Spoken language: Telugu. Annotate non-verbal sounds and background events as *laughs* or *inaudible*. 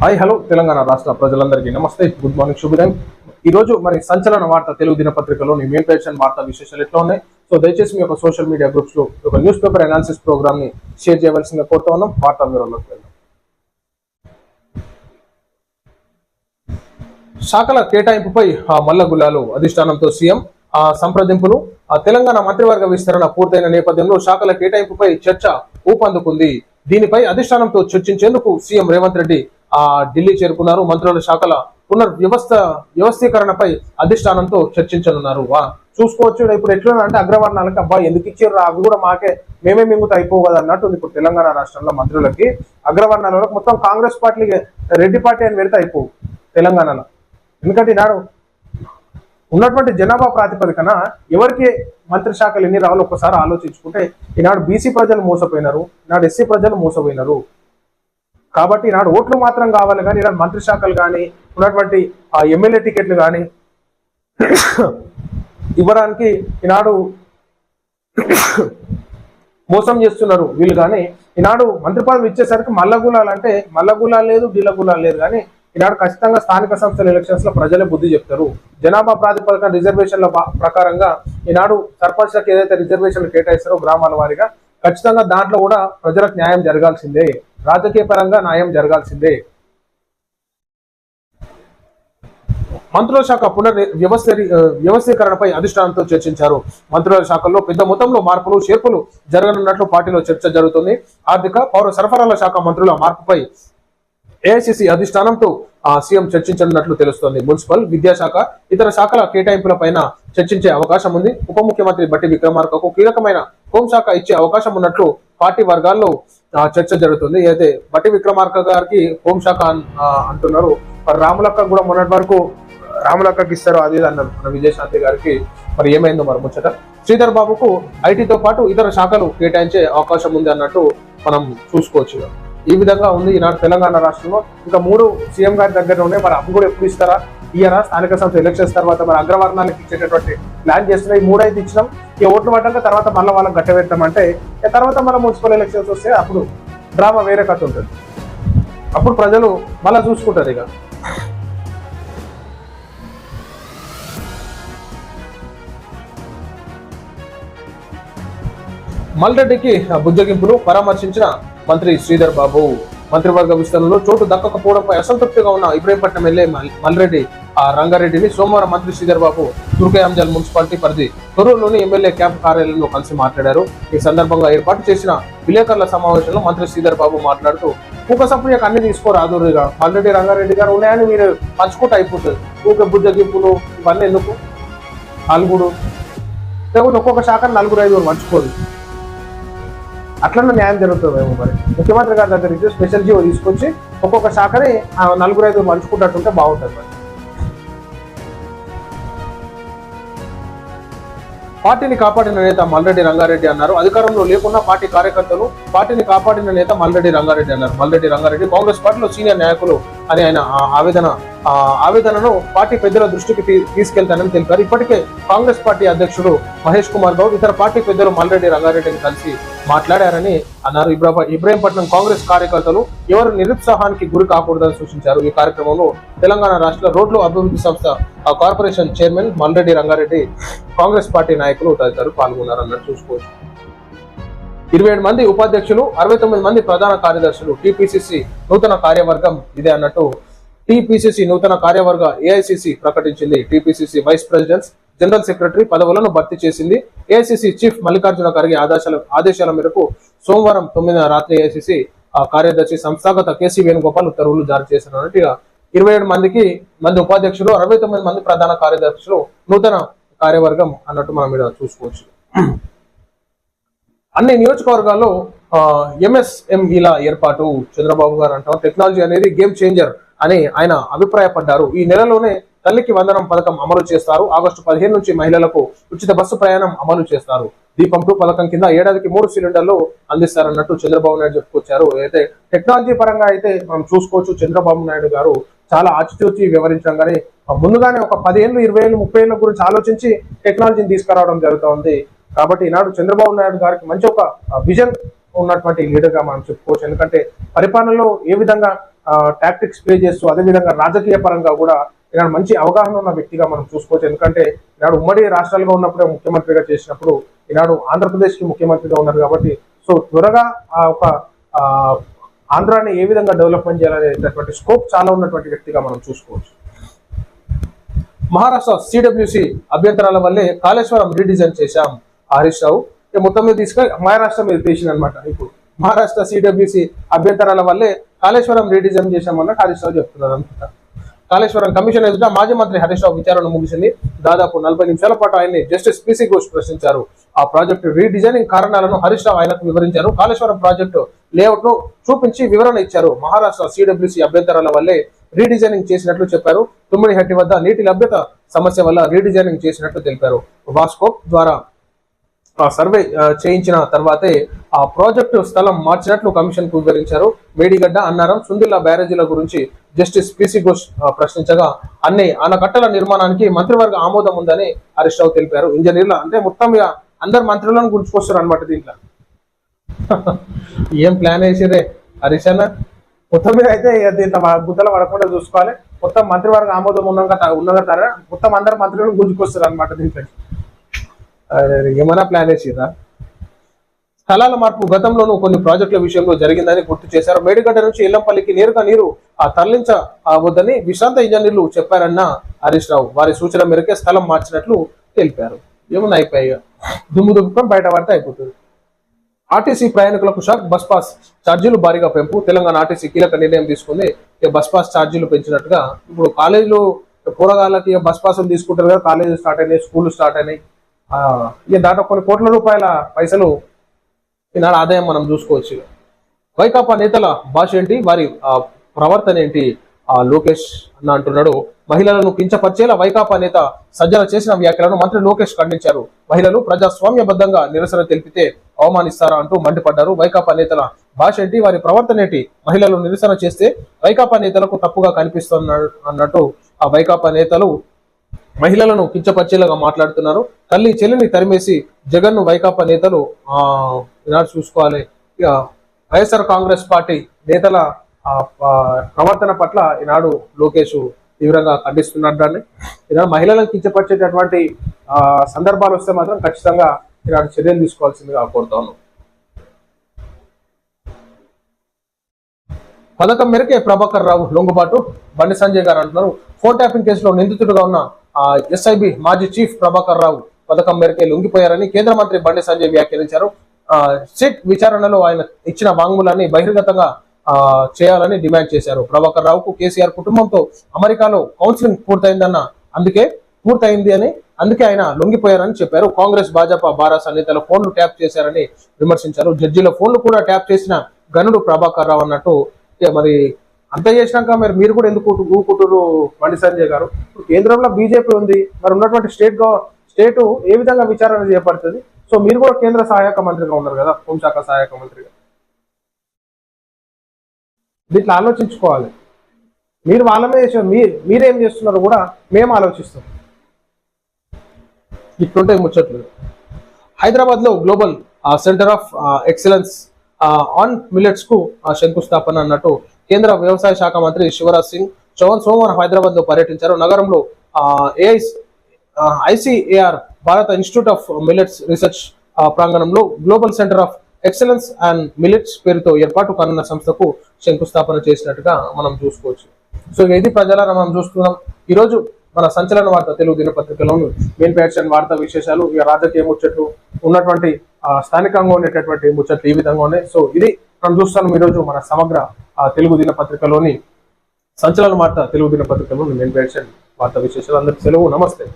హాయ్ హలో తెలంగాణ రాష్ట్ర ప్రజలందరికీ నమస్తే. గుడ్ మార్నింగ్ శుభోదయం. ఈ రోజు మరి సంచలన వార్త తెలుగు దినపత్రికలోని మెయిన్ పేషన్ వార్తా విశేషాలు ఎట్లా ఉన్నాయి? సో దయచేసి మీ యొక్క సోషల్ మీడియా గ్రూప్స్లో ఒక న్యూస్ పేపర్ అనాలిసిస్ ప్రోగ్రామ్ని షేర్ చేయవలసిందిగా కోరుతా ఉన్నాం. వార్తా వివరంలోకి వెళ్దాం. శాఖల కేటాయింపుపై ఆ మల్ల అధిష్టానంతో సీఎం ఆ సంప్రదింపులు. ఆ తెలంగాణ మంత్రివర్గ విస్తరణ పూర్తయిన నేపథ్యంలో శాఖల కేటాయింపుపై చర్చ ఊపందుకుంది. దీనిపై అధిష్టానంతో చర్చించేందుకు సీఎం రేవంత్ రెడ్డి ఢిల్లీ చేరుకున్నారు. మంత్రుల శాఖల పునర్ వ్యవస్థ వ్యవస్థీకరణపై అధిష్టానంతో చర్చించనున్నారు. వా చూసుకోవచ్చు. ఇప్పుడు ఎట్లా అంటే అగ్రవర్ణాలకి అబ్బా ఎందుకు ఇచ్చారు అవి కూడా మాకే మేమే మింగుతా అయిపోవు కదా అన్నట్టు ఇప్పుడు తెలంగాణ రాష్ట్రంలో మంత్రులకి అగ్రవర్ణాలకు మొత్తం కాంగ్రెస్ పార్టీకి రెడ్డి పార్టీ అని పెడితే అయిపోవు తెలంగాణలో. ఎందుకంటే ఈనాడు ఉన్నటువంటి జనాభా ప్రాతిపదికన ఎవరికి మంత్రి శాఖలు ఎన్ని రావాలో ఒకసారి ఆలోచించుకుంటే ఈనాడు బీసీ ప్రజలు మోసపోయినారు ఈనాడు ఎస్సీ ప్రజలు మోసపోయినారు. కాబట్టి ఈనాడు ఓట్లు మాత్రం కావాలి కానీ ఈనాడు మంత్రి శాఖలు కానీ ఉన్నటువంటి ఆ ఎమ్మెల్యే టికెట్లు కానీ *coughs* ఇవ్వడానికి ఈనాడు *coughs* మోసం చేస్తున్నారు వీళ్ళు కానీ. ఈనాడు మంత్రి పదవి ఇచ్చేసరికి మల్లగులాలు అంటే మల్లగులాలు లేదు డీలగులాలు లేదు కానీ ఈనాడు ఖచ్చితంగా స్థానిక సంస్థల ఎలక్షన్స్లో ప్రజలే బుద్ధి చెప్తారు. జనాభా ప్రాతిపదికన రిజర్వేషన్ల ప్రకారంగా ఈనాడు సర్పంచ్లకు ఏదైతే రిజర్వేషన్లు కేటాయిస్తారో గ్రామాల వారీగా ఖచ్చితంగా దాంట్లో కూడా ప్రజలకు న్యాయం జరగాల్సిందే. రాజకీయ పరంగా న్యాయం జరగాల్సిందే. మంత్రుల శాఖ పునర్ వ్యవస్థ వ్యవస్థీకరణపై అధిష్టానంతో చర్చించారు. మంత్రుల శాఖల్లో పెద్ద మొత్తంలో మార్పులు చేర్పులు జరగనున్నట్లు పార్టీలో చర్చ జరుగుతుంది. ఆర్థిక పౌర సరఫరాల శాఖ మంత్రుల మార్పుపై ఏఐసిసి అధిష్టానంతో సీఎం చర్చించనున్నట్లు తెలుస్తోంది. మున్సిపల్ విద్యాశాఖ ఇతర శాఖల కేటాయింపులపైన చర్చించే అవకాశం ఉంది. ఉప ముఖ్యమంత్రి బట్టి విక్రమార్కకు కీలకమైన హోంశాఖ ఇచ్చే అవకాశం ఉన్నట్లు పార్టీ వర్గాల్లో చర్చ జరుగుతుంది. అయితే బట్టి విక్రమార్క గారికి హోంశాఖ అంటున్నారు. మరి రాములక్క కూడా మొన్నటి వరకు రాములక్కకి ఇస్తారు అది అన్నారు. మన విజయశాంతి గారికి మరి ఏమైందో మరి ముచ్చట. శ్రీధర్ బాబుకు ఐటీతో పాటు ఇతర శాఖలు కేటాయించే అవకాశం ఉంది అన్నట్టు మనం చూసుకోవచ్చు. ఈ విధంగా ఉంది ఈనాడు తెలంగాణ రాష్ట్రంలో. ఇంకా మూడు సీఎం గారి దగ్గర ఉన్నాయి. మరి అప్పు కూడా ఎప్పుడు ఇస్తారా? ఇయరా స్థానిక సంస్థ ఎలక్షన్స్ తర్వాత మరి అగ్రవర్ణాలకు ఇచ్చేటటువంటి ప్లాన్ చేస్తున్నాయి. మూడైతే ఇచ్చినాం. ఈ ఓట్లు పడ్డాక తర్వాత మళ్ళీ వాళ్ళకి గట్టబెడతామంటే ఇక తర్వాత మళ్ళీ మున్సిపల్ ఎలక్షన్స్ వస్తే అప్పుడు డ్రామా వేరే కథ ఉంటుంది. అప్పుడు ప్రజలు మళ్ళీ చూసుకుంటారు ఇక. మల్రెడ్డికి బుజ్జగింపులు పరామర్శించిన మంత్రి శ్రీధర్ బాబు. మంత్రివర్గ విస్తరణలో చోటు దక్కకపోవడంపై అసంతృప్తిగా ఉన్న ఇబ్రహీంపట్నం ఎమ్మెల్యే మల్రెడ్డి రంగారెడ్డిని సోమవారం మంత్రి శ్రీధర్ బాబు దుర్గయాంజల్ మున్సిపాలిటీ పరిధి తొర్రూరులోని ఎమ్మెల్యే క్యాంప్ కార్యాలయంలో కలిసి మాట్లాడారు. ఈ సందర్భంగా ఏర్పాటు చేసిన విలేకరుల సమావేశంలో మంత్రి శ్రీధర్ బాబు మాట్లాడుతూ ఊక సప్రియకు అన్ని తీసుకోరాదురుగా ఆల్రెడీ రంగారెడ్డి గారు ఉన్నాయని మీరు పంచుకుంటూ అయిపోతుంది. ఊక బుద్ధగింపులు ఇవన్నీ ఎందుకు? నలుగురు. లేకపోతే ఒక్కొక్క శాఖ నలుగురు ఐదుగురు పంచుకోదు అట్లనే న్యాయం జరుగుతుందేమో మరి? ముఖ్యమంత్రి గారి దగ్గర నుంచి స్పెషల్ జీవో తీసుకొచ్చి ఒక్కొక్క శాఖని ఆ నలుగురు ఐదు పంచుకుంటట్టుంటే బాగుంటుంది మరి. పార్టీని కాపాడిన నేత మల్రెడ్డి రంగారెడ్డి అన్నారు. అధికారంలో లేకున్నా పార్టీ కార్యకర్తలు పార్టీని కాపాడిన నేత మల్రెడ్డి రంగారెడ్డి అన్నారు. మల్రెడ్డి రంగారెడ్డి కాంగ్రెస్ పార్టీలో సీనియర్ నాయకులు అని ఆయన ఆ ఆవేదన ఆవేదనను పార్టీ పెద్దల దృష్టికి తీసుకెళ్తానని తెలిపారు. ఇప్పటికే కాంగ్రెస్ పార్టీ అధ్యక్షుడు మహేష్ కుమార్ గౌడ్ ఇతర పార్టీ పెద్దలు మల్రెడ్డి రంగారెడ్డిని కలిసి మాట్లాడారని అన్నారు. ఇబ్రాహ ఇబ్రాహీంపట్నం కాంగ్రెస్ కార్యకర్తలు ఎవరు నిరుత్సాహానికి గురి కాకూడదని సూచించారు. ఈ కార్యక్రమంలో తెలంగాణ రాష్ట్ర రోడ్లు అభివృద్ధి సంస్థ corporation chairman Malreddy Rangareddy Congress party నాయకులు తదితరులు పాల్గొన్నారు అన్నట్టు చూసుకోవచ్చు. ఇరవై ఏడు మంది ఉపాధ్యక్షులు అరవై తొమ్మిది మంది ప్రధాన కార్యదర్శులు టిపిసిసి నూతన కార్యవర్గం ఇదే అన్నట్టు టిపిసిసి నూతన కార్యవర్గ ఏఐసిసి ప్రకటించింది. TPCC vice presidents general secretary పదవులను భర్తీ చేసింది. ఏఐసిసి చీఫ్ మల్లికార్జున ఖర్గే ఆదేశాల ఆదేశాల మేరకు సోమవారం తొమ్మిదిన రాత్రి ఏఐసిసి కార్యదర్శి సంస్థాగత కేసీ వేణుగోపాల్ ఉత్తర్వులు జారీ చేశారు ఇరవై ఏడు మందికి మంది ఉపాధ్యక్షులు అరవై తొమ్మిది మంది ప్రధాన కార్యదర్శులు నూతన కార్యవర్గం అన్నట్టు మనం ఇక్కడ చూసుకోవచ్చు. అన్ని నియోజకవర్గాల్లో ఎంఎస్ఎంఈల ఏర్పాటు చంద్రబాబు గారు అంటాం టెక్నాలజీ అనేది గేమ్ చేంజర్ అని ఆయన అభిప్రాయపడ్డారు. ఈ నెలలోనే తల్లికి వందనం పథకం అమలు చేస్తారు. ఆగస్టు పదిహేను నుంచి మహిళలకు ఉచిత బస్సు ప్రయాణం అమలు చేస్తారు. దీపం టూ పథకం కింద ఏడాదికి మూడు సిలిండర్లు అందిస్తారన్నట్టు చంద్రబాబు నాయుడు చెప్పుకొచ్చారు. అయితే టెక్నాలజీ పరంగా అయితే మనం చూసుకోవచ్చు చంద్రబాబు నాయుడు గారు చాలా ఆచితూచి వివరించడం కానీ ముందుగానే ఒక పదిహేను ఇరవై ఏళ్ళు ముప్పై ఏళ్ళ గురించి ఆలోచించి టెక్నాలజీని తీసుకురావడం జరుగుతోంది. కాబట్టి ఈనాడు చంద్రబాబు నాయుడు గారికి మంచి ఒక విజన్ ఉన్నటువంటి లీడర్గా మనం చెప్పుకోవచ్చు. ఎందుకంటే పరిపాలనలో ఏ విధంగా టాక్టిక్స్ ప్లే చేస్తూ అదేవిధంగా రాజకీయ పరంగా కూడా ఈనాడు మంచి అవగాహన ఉన్న వ్యక్తిగా మనం చూసుకోవచ్చు. ఎందుకంటే ఈనాడు ఉమ్మడి రాష్ట్రాలుగా ఉన్నప్పుడే ముఖ్యమంత్రిగా చేసినప్పుడు ఈనాడు ఆంధ్రప్రదేశ్కి ముఖ్యమంత్రిగా ఉన్నారు కాబట్టి సో త్వరగా ఆ ఒక ఆంధ్రాన్ని ఆంధ్రాని ఏ విధంగా డెవలప్మెంట్ చేయాలనేటటువంటి స్కోప్ చాలా ఉన్నటువంటి వ్యక్తిగా మనం చూసుకోవచ్చు. మహారాష్ట్ర సిడబ్ల్యూసి అభ్యంతరాల వల్లే కాళేశ్వరం రీడిజైన్ చేశాం. హరీష్ రావు. ఇక మొత్తం మీద తీసుకొని మహారాష్ట్ర మీద తీసిన అనమాట ఇప్పుడు మహారాష్ట్ర సిడబ్ల్యూసి అభ్యంతరాల వల్లే కాళేశ్వరం రీడిజైన్ చేశామన్నట్టు హరీష్ రావు చెప్తున్నారు అనమాట కాళేశ్వరం కమిషన్ ఎదుట మాజీ మంత్రి హరీష్ రావు విచారణ ముగిసింది. దాదాపు నలభై నిమిషాల పాటు ఆయన్ని జస్టిస్ పిసి ఘోష్ ప్రశ్నించారు. ఆ ప్రాజెక్టు రీడిజైనింగ్ కారణాలను హరీష్ రావు ఆయనకు వివరించారు. కాళేశ్వరం ప్రాజెక్టు లేఅవుట్ను చూపించి వివరణ ఇచ్చారు. మహారాష్ట్ర సిడబ్ల్యూసి అభ్యంతరాల వల్లే రీడిజైనింగ్ చేసినట్లు చెప్పారు. తుమ్మిడిహట్టి వద్ద నీటి లభ్యత సమస్య వల్ల రీడిజైనింగ్ చేసినట్లు తెలిపారు. వాస్కోప్ ద్వారా సర్వే చేయించిన తర్వాతే ఆ ప్రాజెక్టు స్థలం మార్చినట్లు కమిషన్కు వివరించారు. మేడిగడ్డ అన్నారం సుందిల్లా బ్యారేజీల గురించి జస్టిస్ పిసి ఘోష్ ప్రశ్నించగా అన్ని ఆనకట్టల నిర్మాణానికి మంత్రివర్గ ఆమోదం ఉందని హరీష్ రావు తెలిపారు. ఇంజనీర్ల అంటే మొత్తం అందరు మంత్రులను గుర్తుకొస్తారు అనమాట దీంట్లో. *laughs* ఏం ప్లాన్ వేసిరే హరీష్ అన్న? మొత్తం మీద అయితే దీంట్లో గుద్దలు పడకుండా చూసుకోవాలి. మొత్తం మంత్రివర్గ ఆమోదం ఉన్నాక ఉన్నగా మొత్తం అందరు మంత్రులను గుంజుకొస్తారు అనమాట దీంట్లో. ఏమైనా ప్లాన్ వేసిరా స్థలాల మార్పు గతంలోనూ కొన్ని ప్రాజెక్టుల విషయంలో జరిగిందని గుర్తు చేశారు. మేడిగడ్డ నుంచి ఇల్లంపల్లికి నేరుగా నీరు ఆ తరలించ ఆ వద్దని విశ్రాంత ఇంజనీర్లు చెప్పారన్న హరీష్ రావు. వారి సూచన మేరకే స్థలం మార్చినట్లు తెలిపారు. ఏమన్నా అయిపోయాయి దుమ్ము దుమ్ముకొని బయట పడితే అయిపోతుంది. ఆర్టీసీ ప్రయాణికులకు షాక్ బస్ పాస్ ఛార్జీలు భారీగా పెంపు. తెలంగాణ ఆర్టీసీ కీలక నిర్ణయం తీసుకుంది. బస్ పాస్ ఛార్జీలు పెంచినట్టుగా ఇప్పుడు కాలేజీలో కూరగాయలకి బస్ పాసులు తీసుకుంటారు కదా కాలేజీలు స్టార్ట్ అయినాయి స్కూల్ స్టార్ట్ అయినాయి. ఇక దాదాపు కొన్ని కోట్ల రూపాయల పైసలు ఈనాడు ఆదాయం మనం చూసుకోవచ్చు. వైకాపా నేతల భాష ఏంటి? వారి ఆ, ప్రవర్తన ఏంటి? ఆ లోకేష్ అన్న అంటున్నాడు. మహిళలను కించపరిచేలా వైకాపా నేత సజ్జల చేసిన వ్యాఖ్యలను మంత్రి లోకేష్ ఖండించారు. మహిళలు ప్రజాస్వామ్యబద్ధంగా నిరసన తెలిపితే అవమానిస్తారా అంటూ మండిపడ్డారు వైకాపా నేతల భాష ఏంటి? వారి ప్రవర్తన ఏంటి? మహిళలు నిరసన చేస్తే వైకాపా నేతలకు తప్పుగా కనిపిస్తున్నారు అన్నట్టు ఆ వైకాపా నేతలు మహిళలను కించపరిచేలాగా మాట్లాడుతున్నారు. తల్లి చెల్లిని తరిమేసి జగన్ వైకాపా నేతలు ఆ ఈనాడు చూసుకోవాలి. ఇక వైఎస్ఆర్ కాంగ్రెస్ పార్టీ నేతల ప్రవర్తన పట్ల ఈనాడు లోకేష్ తీవ్రంగా ఖండిస్తున్నారు దాన్ని. ఈనాడు మహిళలను కించపరిచేటటువంటి సందర్భాలు వస్తే మాత్రం ఖచ్చితంగా ఈనాడు చర్యలు తీసుకోవాల్సిందిగా కోరుతాను. పథకం మేరకే ప్రభాకర్ రావు లొంగుబాటు. బండి సంజయ్ గారు అంటున్నారు. ఫోన్ ట్యాపింగ్ కేసులో నిందితుడిగా ఉన్న ఎస్ఐబి మాజీ చీఫ్ ప్రభాకర్ రావు పథకం మేరకే లొంగిపోయారని కేంద్ర మంత్రి బండి సంజయ్ వ్యాఖ్యానించారు. సిట్ విచారణలో ఆయన ఇచ్చిన వాంగ్మూలాన్ని బహిర్గతంగా చేయాలని డిమాండ్ చేశారు. ప్రభాకర్ రావుకు కేసీఆర్ కుటుంబంతో అమెరికాలో కౌన్సిలింగ్ పూర్తయిందన్న అందుకే పూర్తయింది అని అందుకే ఆయన లొంగిపోయారని చెప్పారు. కాంగ్రెస్ భాజపా బారాస నేతల ఫోన్లు ట్యాప్ చేశారని విమర్శించారు. జడ్జీల ఫోన్లు కూడా ట్యాప్ చేసిన గనుడు ప్రభాకర్ రావు అన్నట్టు మరి అంత చేసినాక మరి మీరు కూడా ఎందుకు ఊకుంటారు బండి సంజయ్ గారు? కేంద్రంలో బీజేపీ ఉంది మరి ఉన్నటువంటి స్టేట్ స్టేట్ ఏ విధంగా విచారణ చేపడుతుంది? సో మీరు కూడా కేంద్ర సహాయక మంత్రిగా ఉన్నారు కదా హోంశాఖ సహాయక మంత్రిగా. దీంట్లో ఆలోచించుకోవాలి. మీరు వాళ్ళ మీద మీరు మీ మీరేం చేస్తున్నారో కూడా మేము ఆలోచిస్తాం. ఇట్లుంటే ముచ్చట్లు. హైదరాబాద్లో global centre of excellence on మిల్లెట్స్కు ఆ, శంకుస్థాపన అన్నట్టు కేంద్ర వ్యవసాయ శాఖ మంత్రి శివరాజ్ సింగ్ చౌహాన్ సోమవారం హైదరాబాద్లో పర్యటించారు. నగరంలో ఏఐ ఐసిఏఆర్ భారత ఇన్స్టిట్యూట్ ఆఫ్ మిల్లెట్స్ రీసెర్చ్ ప్రాంగణంలో global centre of excellence and millets పేరుతో ఏర్పాటు కానున్న సంస్థకు శంకుస్థాపన చేసినట్టుగా మనం చూసుకోవచ్చు. సో ఇది ప్రజలారా మనం చూస్తున్నాం ఈ రోజు మన సంచలన వార్త తెలుగు దినపత్రికలోను మెయిన్ ప్యాక్షన్ వార్తా విశేషాలు ఇక రాజకీయ ముచ్చట్లు ఉన్నటువంటి స్థానికంగా ఉండేటటువంటి ముచ్చట్లు ఈ విధంగా ఉన్నాయి. సో ఇది మనం చూస్తాం ఈరోజు మన సమగ్ర తెలుగు దినపత్రికలోని సంచలన వార్త తెలుగు దినపత్రికలో నేను ప్యాక్షన్ వార్తా విశేషాలు. అందరికి సెలవు. నమస్తే.